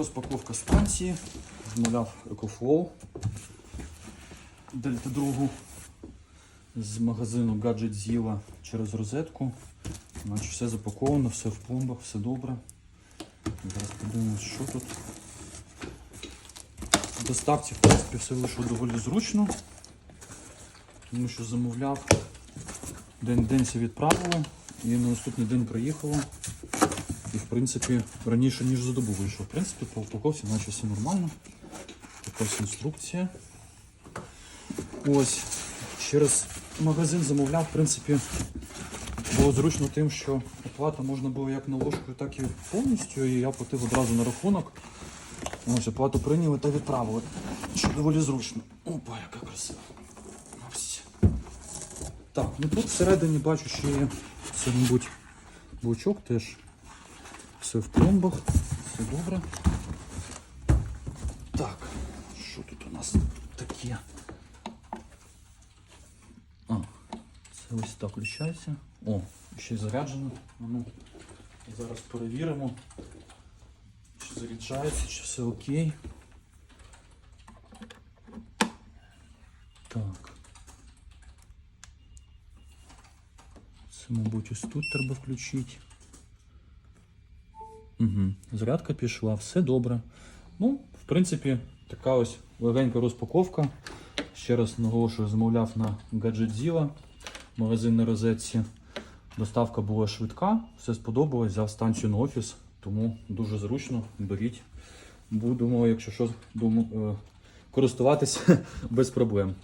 Розпаковка станції. Замовляв EcoFlow Дельта 2 з магазину Gadget Zilla через розетку. Значить, все запаковано, все в пломбах, все добре. Зараз подивимось, що тут. В доставці, в принципі, все вийшло доволі зручно, тому що замовляв. День день все відправили і на наступний день приїхало. І в принципі раніше, ніж за добу вийшов. В принципі, по упаковці наче все нормально. Така інструкція. Ось. Через магазин замовляв, в принципі, було зручно тим, що оплата можна було як на ложку, так і повністю. І я платив одразу на рахунок. Ось оплату прийняли та відправили. Що доволі зручно. Опа, яка красива. Ось. Так, ну тут всередині бачу, що є це, мабуть, блочок теж. Все в пломбах, все добре. Так, що тут у нас таке? А, це ось так включається. О, ще й заряджено. Ну, зараз перевіримо, чи заряджається, чи все окей. Так. Це, мабуть, ось тут треба включити. Угу. Зарядка пішла, все добре. Ну, в принципі, така ось легенька розпаковка. Ще раз наголошую, замовляв на Zilla, магазин на розетці. Доставка була швидка, все сподобалось, взяв станцію на офіс, тому дуже зручно, беріть. Будемо, якщо що, е, користуватися без проблем.